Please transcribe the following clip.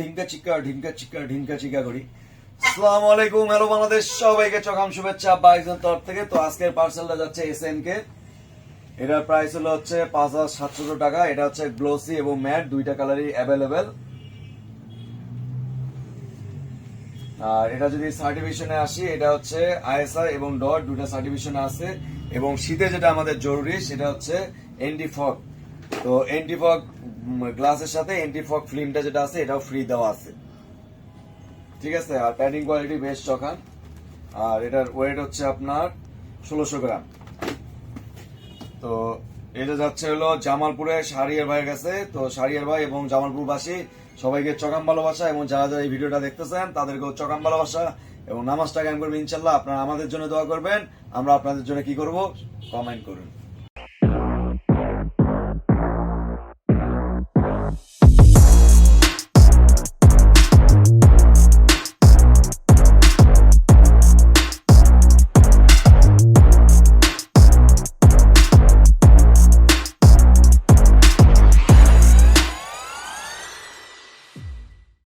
ঢিঙ্কা চিকা ঢিঙ্কা চিকা ঢিঙ্কা চিকা করি। আসসালামু আলাইকুম, হ্যালো বাংলাদেশ, সবাইকে চকাম শুভেচ্ছা বাইজন তরফ থেকে। তো আজকের পার্সেলটা যাচ্ছে এস এন কে এটার প্রাইস হলো হচ্ছে পাঁচ হাজার সাতশো টাকা। এটা হচ্ছে গ্লোসি এবং ম্যাট দুইটা কালারই অ্যাভেলেবেল আর এটা যদি সার্টিফিকেশনে আসি, এটা হচ্ছে আইএসআই এবং ডট দুটা সার্টিফিকেশনে আছে। এবং শীতে যেটা আমাদের জরুরি, সেটা হচ্ছে এন্টি ফগ তো এন্টি ফগ গ্লাসের সাথে এন্টি ফগ ফিল্মটা যেটা আছে, এটাও ফ্রি দেওয়া আছে। ঠিক আছে? আর প্যাডিং কোয়ালিটি বেশ চকান আর এটার ওয়েট হচ্ছে আপনার ষোলোশো গ্রাম। তো এটা যাচ্ছে হলো জামালপুরে শাহরিয়ার ভাইয়ের কাছে। তো শাহরিয়ার ভাই এবং জামালপুরবাসী, সবাইকে চকাম ভালোবাসা এবং যারা যারা এই ভিডিওটা দেখতেছেন, তাদেরকেও চকাম ভালোবাসা এবং নামাজটা কায়েম করবেন ইনশাল্লাহ আপনারা আমাদের জন্য দোয়া করবেন। আমরা আপনাদের জন্য কি করব? কমেন্ট করুন।